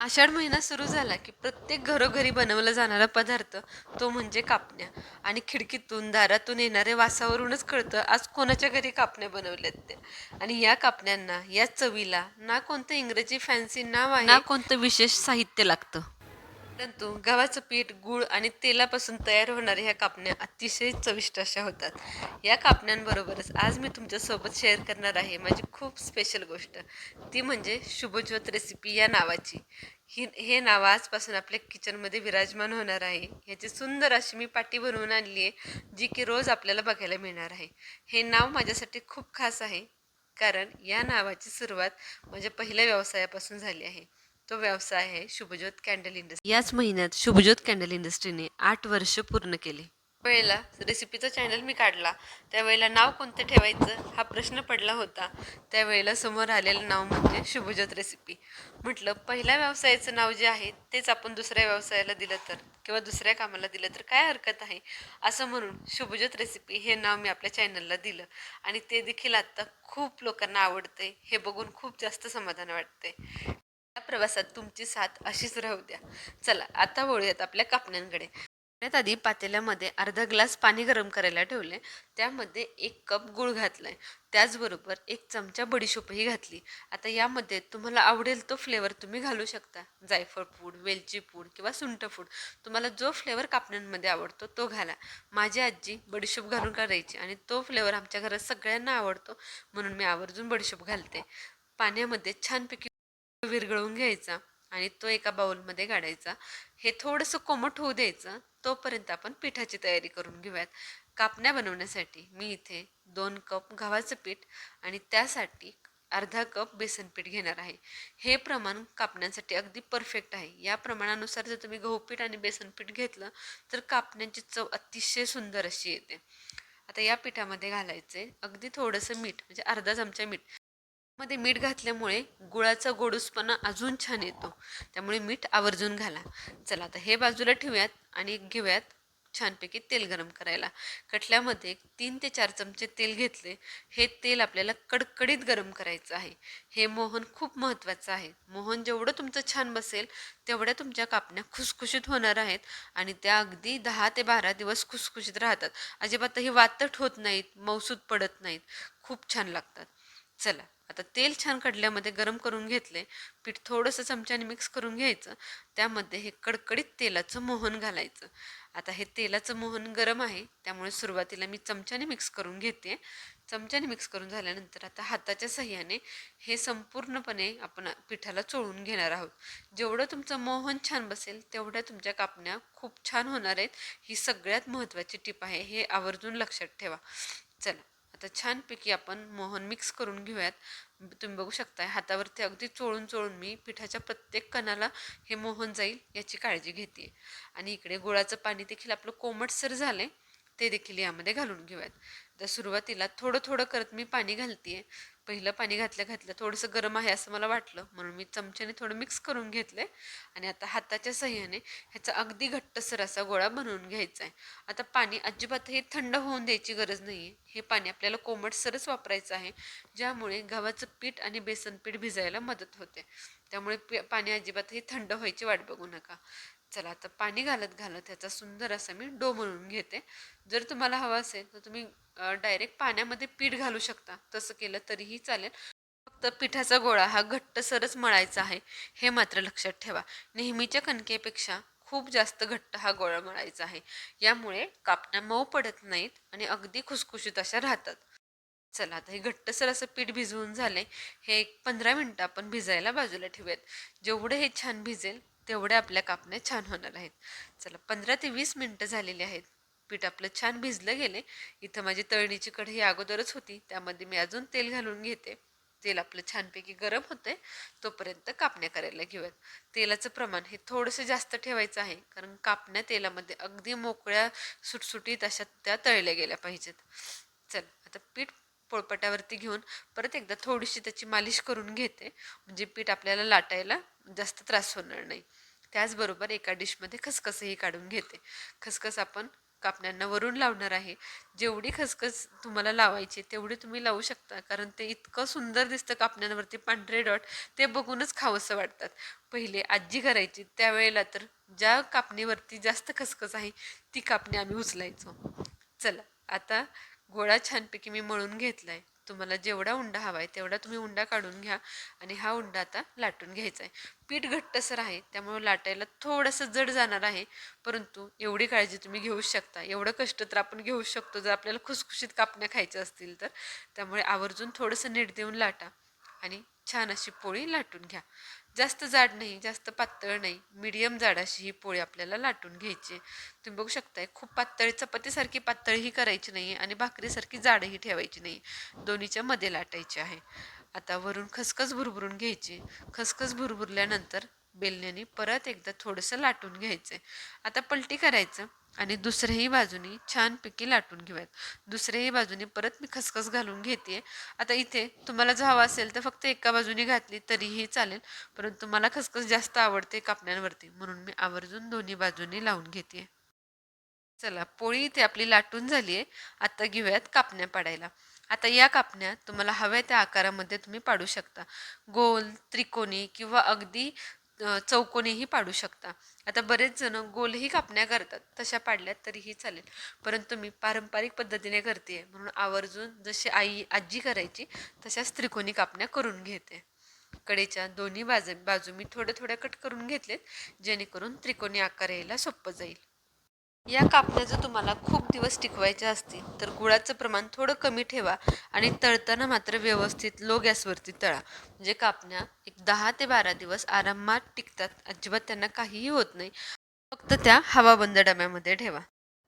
आषाढ महिना सुरू झाला की प्रत्येक घरोघरी बनवला जाणारा पदार्थ तो म्हणजे कापण्या. आणि खिडकीतून दारातून येणाऱ्या वासावरूनच कळतं आज कोणाच्या घरी कापण्या बनवल्यात ते. आणि या कापण्यांना या चवीला ना कोणतं इंग्रजी फॅन्सी नाव आहे ना कोणतं विशेष साहित्य लागतं. परंतु गव्हाचं पीठ गूळ आणि तेलापासून तयार होणाऱ्या ह्या कापण्या अतिशय चविष्ट अशा होतात. या कापण्यांबरोबरच आज मी तुमच्यासोबत शेअर करणार आहे माझी खूप स्पेशल गोष्ट. ती म्हणजे शुभज्योत रेसिपी या नावाची. ही हे नाव आजपासून आपल्या किचनमध्ये विराजमान होणार आहे. ह्याची सुंदर अशी मी पाटी बनवून आणली आहे जी की रोज आपल्याला बघायला मिळणार आहे. हे नाव माझ्यासाठी खूप खास आहे कारण या नावाची सुरुवात माझ्या पहिल्या व्यवसायापासून झाली आहे. तो व्यवसाय आहे शुभज्योत कॅन्डल इंडस्ट्री. याच महिन्यात शुभज्योत कॅन्डल इंडस्ट्रीने आठ वर्ष पूर्ण केली. वेळेला रेसिपीचा चॅनल मी काढला. त्यावेळेला नाव कोणतं ठेवायचं हा प्रश्न पडला होता. त्यावेळेला समोर आलेलं नाव म्हणजे शुभज्योत रेसिपी. म्हटलं पहिल्या व्यवसायाचं नाव जे आहे तेच आपण दुसऱ्या व्यवसायाला दिलं तर किंवा दुसऱ्या कामाला दिलं तर काय हरकत आहे? असं म्हणून शुभज्योत रेसिपी हे नाव मी आपल्या चॅनलला दिलं. आणि ते देखील आत्ता खूप लोकांना आवडते हे बघून खूप जास्त समाधान वाटते या प्रवासात तुमची साथ अशीच राहू द्या. चला आता वळूयात आपल्या कापण्यांकडे. सगळ्यात आधी पातेल्यामध्ये अर्धा ग्लास पाणी गरम करायला ठेवले. त्यामध्ये एक कप गूळ घातलाय. त्याचबरोबर एक चमचा बडीशोपही घातली. आता यामध्ये तुम्हाला आवडेल तो फ्लेवर तुम्ही घालू शकता. जायफळ पूड वेलची पूड किंवा सुंठ पूड. तुम्हाला जो फ्लेवर कापण्यांमध्ये आवडतो तो घाला. माझी आजी बडीशोप घालून करायची आणि तो फ्लेवर आमच्या घरात सगळ्यांना आवडतो म्हणून मी आवर्जून बडीशोप घालते. पाण्यामध्ये छानपैकी विरघळून घ्यायचा आणि तो एका बाउलमध्ये काढायचा. हे थोडंसं कोमट होऊ द्यायचं. तोपर्यंत आपण पिठाची तयारी करून घेऊयात. कापण्या बनवण्यासाठी मी इथे दोन कप गव्हाचं पीठ आणि त्यासाठी अर्धा कप बेसन पीठ घेणार आहे. हे प्रमाण कापण्यासाठी अगदी परफेक्ट आहे. या प्रमाणानुसार जर तुम्ही गहू पीठ आणि बेसन पीठ घेतलं तर कापण्याची चव अतिशय सुंदर अशी येते. आता या पिठामध्ये घालायचे अगदी थोडंसं मीठ म्हणजे अर्धा चमचा मीठ. मध्ये मीठ घातल्यामुळे गुळाचा गोडूसपणा अजून छान येतो. त्यामुळे मीठ आवर्जून घाला. चला आता हे बाजूला ठेवूयात आणि घेऊयात छानपैकी तेल गरम करायला. कटल्यामध्ये तीन ते चार चमचे तेल घेतले. हे तेल आपल्याला कडकडीत गरम करायचं आहे. हे मोहन खूप महत्त्वाचं आहे. मोहन जेवढं तुमचं छान बसेल तेवढ्या तुमच्या कापण्या खुसखुशीत होणार आहेत आणि त्या अगदी दहा ते बारा दिवस खुसखुशीत राहतात. अजिबातही वातट होत नाहीत मौसूद पडत नाहीत. खूप छान लागतात. चला आता तेल छान कडल्यामध्ये गरम करून घेतले पीठ थोडंसं चमच्याने मिक्स करून घ्यायचं त्यामध्ये हे कडकडीत तेलाचं मोहन घालायचं. आता हे तेलाचं मोहन गरम आहे त्यामुळे सुरुवातीला मी चमच्याने मिक्स करून घेते. चमच्याने मिक्स करून झाल्यानंतर आता हाताच्या सहाय्याने हे संपूर्णपणे आपण पिठाला चोळून घेणार आहोत. जेवढं तुमचं मोहन छान बसेल तेवढ्या तुमच्या कापण्या खूप छान होणार आहेत. ही सगळ्यात महत्त्वाची टीप आहे हे आवर्जून लक्षात ठेवा. चला. आता छानपैकी आपण मोहन मिक्स करून घेऊयात. तुम्ही बघू शकताय हातावरती अगदी चोळून चोळून मी पिठाच्या प्रत्येक कणाला हे मोहन जाईल याची काळजी घेते आणि इकडे गुळाचं पाणी देखील आपलं कोमटसर आहे ते देखील यामध्ये घालून घेऊयात. तर सुरुवातीला थोडं थोडं करत मी पाणी घालते पहिलं पाणी घातल्या घातलं थोडंसं गरम आहे असं मला वाटलं. म्हणून मी चमच्याने थोडं मिक्स करून घेतलं आहे आणि आता हाताच्या सहाय्याने ह्याचा अगदी घट्टसर असा गोळा बनवून घ्यायचा आहे आता पाणी अजिबातही थंड होऊन द्यायची गरज नाही आहे हे पाणी आपल्याला कोमटसरच वापरायचं आहे ज्यामुळे गव्हाचं पीठ आणि बेसन पीठ भिजायला मदत होते. त्यामुळे पाणी अजिबातही थंड व्हायची वाट बघू नका. चला आता पाणी घालत घालत ह्याचा सुंदर असा मी डो म्हणून घेते. जर तुम्हाला हवं असेल तर तुम्ही डायरेक्ट पाण्यामध्ये पीठ घालू शकता. तसं केलं तरीही चालेल. फक्त पिठाचा गोळा हा घट्टसरच मळायचा आहे हे मात्र लक्षात ठेवा. नेहमीच्या कणकेपेक्षा खूप जास्त घट्ट हा गोळा मळायचा आहे. यामुळे कापण्या मऊ पडत नाहीत आणि अगदी खुसखुशीत अशा राहतात. चला आता हे घट्टसर असं पीठ भिजवून झाले हे एक पंधरा मिनटं आपण भिजायला बाजूला ठेवूयात. जेवढं हे छान भिजेल तेवढ्या आपल्या कापण्या छान होणार आहेत. चला पंधरा ते वीस मिनटं झालेली आहेत. पीठ आपलं छान भिजलं गेले. इथं माझी तळणीची कढई अगोदरच होती. त्यामध्ये मी अजून तेल घालून घेते. तेल आपलं छानपैकी गरम होतंय. तोपर्यंत कापण्या करायला घेऊयात. तेलाचं प्रमाण हे थोडंसं जास्त ठेवायचं आहे. कारण कापण्या तेलामध्ये अगदी मोकळ्या सुटसुटीत अशा त्या तळल्या गेल्या पाहिजेत. चल आता पीठ पोळपटावरती घेऊन परत एकदा थोडीशी त्याची मालिश करून घेते. म्हणजे पीठ आपल्याला लाटायला जास्त त्रास होणार नाही. त्याचबरोबर एका डिशमध्ये खसखसही काढून घेते. खसखस आपण कापण्यांना वरून लावणार आहे. जेवढी खसखस तुम्हाला लावायची तेवढी तुम्ही लावू शकता. कारण ते इतकं सुंदर दिसतं कापण्यांवरती पांढरे डॉट. ते बघूनच खावंसं वाटतात. पहिले आजी करायची त्यावेळेला तर ज्या कापणीवरती जास्त खसखस आहे ती कापणी आम्ही उचलायचो. चला आता गोळा छानपैकी मी मळून घेतलाय. तुम्हाला जेवढा उंडा हवा आहे तेवढा तुम्ही उंडा काढून घ्या आणि हा उंडा आता लाटून घ्यायचा आहे पीठ घट्टसर आहे त्यामुळे लाटायला थोडंसं जड जाणार आहे. परंतु एवढी काळजी तुम्ही घेऊ शकता. एवढं कष्ट तर आपण घेऊ शकतो. जर आपल्याला खुसखुशीत कापण्या खायच्या असतील तर. त्यामुळे आवर्जून थोडंसं नीट देऊन लाटा आणि छान अशी पोळी लाटून घ्या. जास्त जाड नाही जास्त पातळ नाही. मीडियम जाड अशी ही पोळी आपल्याला लाटून घ्यायची. आहे. तुम्ही बघू शकताय खूप पातळ चपातीसारखी पातळही करायची नाही आणि भाकरीसारखी जाडही ठेवायची नाही. दोन्हीच्या मध्ये लाटायची आहे. आता वरून खसखस भुरभुरून घ्यायची. खसखस भुरभुरल्यानंतर बेलण्याने परत एकदा थोडंसं लाटून घ्यायचं आता पलटी करायचं. आणि दुसऱ्याही बाजूनी छानपैकी लाटून घेऊयात. दुसऱ्याही बाजूने परत मी खसखस घालून घेते आता इथे तुम्हाला जर हवा असेल तर फक्त एका बाजूने घातली तरीही चालेल परंतु मला खसखस जास्त आवडते कापण्यांवरती म्हणून मी आवर्जून दोन्ही बाजूने लावून घेते चला पोळी इथे आपली लाटून झाली आहे आता घेऊयात कापण्या पाडायला. आता या कापण्या तुम्हाला हव्या त्या आकारामध्ये तुम्ही पाडू शकता. गोल त्रिकोणी किंवा अगदी चौकोनीही पाडू शकता. आता बरेच जण गोलही कापण्या करतात. तशा पाडल्यात तरीही चालेल. परंतु मी पारंपरिक पद्धतीने करते म्हणून आवर्जून जशी आई आजी करायची तशाच त्रिकोणी कापण्या करून घेते. कडेच्या दोन्ही बाजू बाजू मी थोड्या थोड्या कट करून घेतलेत जेणेकरून त्रिकोणी आकार यायला सोपं जाईल. या कापण्या जर तुम्हाला खूप दिवस टिकवायच्या असतील तर गुळाचं प्रमाण थोडं कमी ठेवा आणि तळताना मात्र व्यवस्थित लो गॅसवरती तळा. म्हणजे कापण्या एक दहा ते बारा दिवस आरामात टिकतात. अजिबात त्यांना काहीही होत नाही. फक्त त्या हवाबंद डब्यामध्ये ठेवा.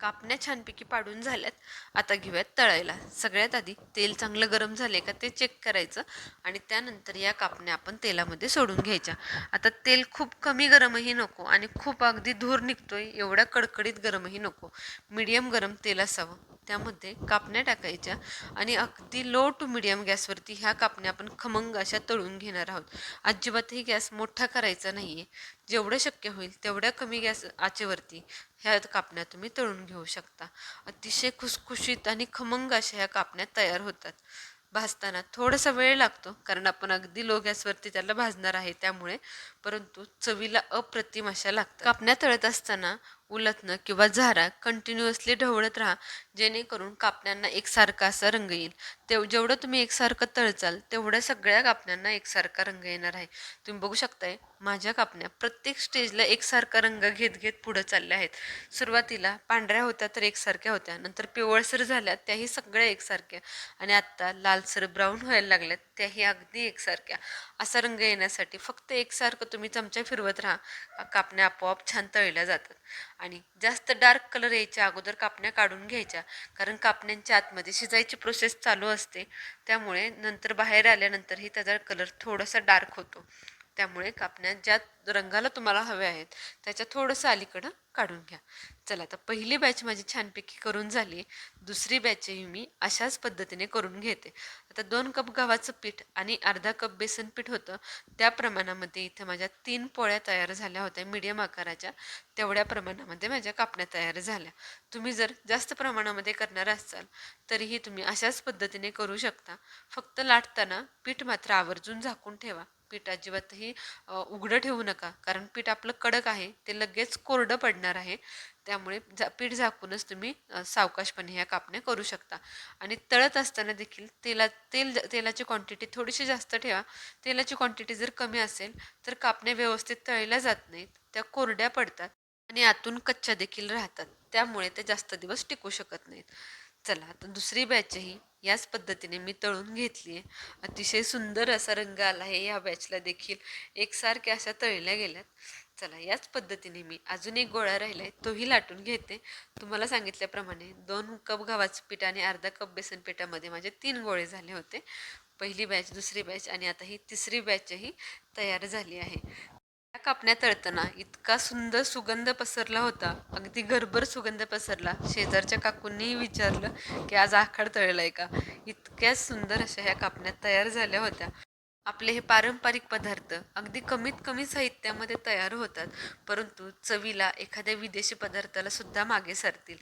कापण्या छानपैकी पाडून झाल्यात. आता घेऊयात तळायला. सगळ्यात आधी तेल चांगलं गरम झाले का ते चेक करायचं आणि त्यानंतर या कापण्या आपण तेलामध्ये सोडून घ्यायच्या. आता तेल खूप कमी गरमही नको आणि खूप अगदी धूर निघतोय एवढा कडकडीत गरमही नको. मीडियम गरम तेल असावं. त्यामध्ये कापण्या टाकायच्या आणि अगदी लो टू मिडियम गॅसवरती ह्या कापण्या आपण खमंग अशा तळून घेणार आहोत. अजिबातही गॅस मोठा करायचा नाही आहे जेवढं शक्य होईल तेवढ्या कमी गॅस आचेवरती ह्या कापण्या तुम्ही तळून घेऊ शकता. अतिशय खुसखुशीत आणि खमंग अशा ह्या कापण्या तयार होतात. भाजताना थोडासा वेळ लागतो कारण आपण अगदी लो गॅसवरती त्याला भाजणार आहे त्यामुळे परंतु चवीला अप्रतिम अशा लागतात. कापण्या तळत असताना उलटणं किंवा झारा कंटिन्युअसली ढवळत राहा जेणेकरून कापण्यांना एकसारखा असा रंग येईल. तेव जेवढं तुम्ही एकसारखं तळचाल तेवढ्या सगळ्या कापण्यांना एकसारखा रंग येणार आहे. तुम्ही बघू शकताय माझ्या कापण्या प्रत्येक स्टेजला एकसारखा रंग घेत घेत पुढं चालल्या आहेत. सुरुवातीला पांढऱ्या होत्या तर एकसारख्या होत्या नंतर पिवळसर झाल्या त्याही सगळ्या एकसारख्या. आणि आत्ता लालसर ब्राऊन व्हायला लागल्यात त्याही अगदी एकसारख्या असा रंग येण्यासाठी फक्त एकसारखं तुम्ही चमचा फिरवत राहा. कापण्या आपोआप छान तळल्या जातात. आणि जास्त डार्क कलर यायच्या अगोदर कापण्या काढून घ्यायच्या. कारण कापण्यांच्या आतमध्ये शिजायची प्रोसेस चालू असते. त्यामुळे नंतर बाहेर आल्यानंतरही त्याचा कलर थोडासा डार्क होतो. त्यामुळे कापण्या ज्या रंगाला तुम्हाला हव्या आहेत त्याच्या थोडंसं अलीकडं काढून घ्या. चला आता पहिली बॅच माझी छानपैकी करून झाली. दुसरी बॅचही मी अशाच पद्धतीने करून घेते. आता दोन कप गव्हाचं पीठ आणि अर्धा कप बेसन पीठ होतं. त्या प्रमाणामध्ये इथे माझ्या तीन पोळ्या तयार झाल्या होत्या मीडियम आकाराच्या. तेवढ्या प्रमाणामध्ये माझ्या कापण्या तयार झाल्या. तुम्ही जर जास्त प्रमाणामध्ये करणार असाल तरीही तुम्ही अशाच पद्धतीने करू शकता. फक्त लाटताना पीठ मात्र आवर्जून झाकून ठेवा. पीठ अजिबातही उघडं ठेवू नका. कारण पीठ आपलं कडक आहे ते लगेच कोरडं पडणार आहे. त्यामुळे जा पीठ झाकूनच तुम्ही सावकाशपणे ह्या कापण्या करू शकता. आणि तळत असताना देखील तेला तेल तेलाची क्वांटिटी थोडीशी जास्त ठेवा. तेलाची क्वांटिटी जर कमी असेल तर कापण्या व्यवस्थित तळल्या जात नाहीत. त्या कोरड्या पडतात आणि आतून कच्च्या देखील राहतात. त्यामुळे ते जास्त दिवस टिकू शकत नाहीत. चला आता दुसरी बॅचही याच पद्धतीने मी तळून घेतली आहे. अतिशय सुंदर असा रंग आला आहे या बॅचला देखील. एकसारख्या अशा तळल्या गेल्यात. चला याच पद्धतीने मी अजून एक गोळा राहिला आहे तोही लाटून घेते. तुम्हाला सांगितल्याप्रमाणे दोन कप गव्हाचं पीठ आणि अर्धा कप बेसन पिठामध्ये माझे तीन गोळे झाले होते. पहिली बॅच दुसरी बॅच आणि आता ही तिसरी बॅचही तयार झाली आहे. कापण्या तळताना इतका सुंदर सुगंध पसरला होता. अगदी घरभर सुगंध पसरला. शेजारच्या काकूंनीही विचारलं की आज आखाड आहे का? इतक्या सुंदर अशा ह्या कापण्या तयार झाल्या होत्या. आपले हे पारंपरिक पदार्थ अगदी कमीत कमी साहित्यामध्ये तयार होतात परंतु चवीला एखाद्या विदेशी पदार्थाला सुद्धा मागे सरतील.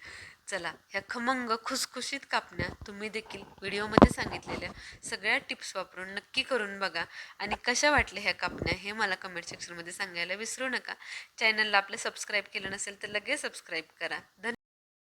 चला ह्या खमंग खुसखुशीत कापण्या तुम्ही देखील व्हिडिओमध्ये सांगितलेल्या सगळ्या टिप्स वापरून नक्की करून बघा आणि कशा वाटल्या ह्या कापण्या हे मला कमेंट सेक्शनमध्ये सांगायला विसरू नका. चॅनलला आपलं सबस्क्राईब केलं नसेल तर लगेच सबस्क्राईब करा. धन्यवाद.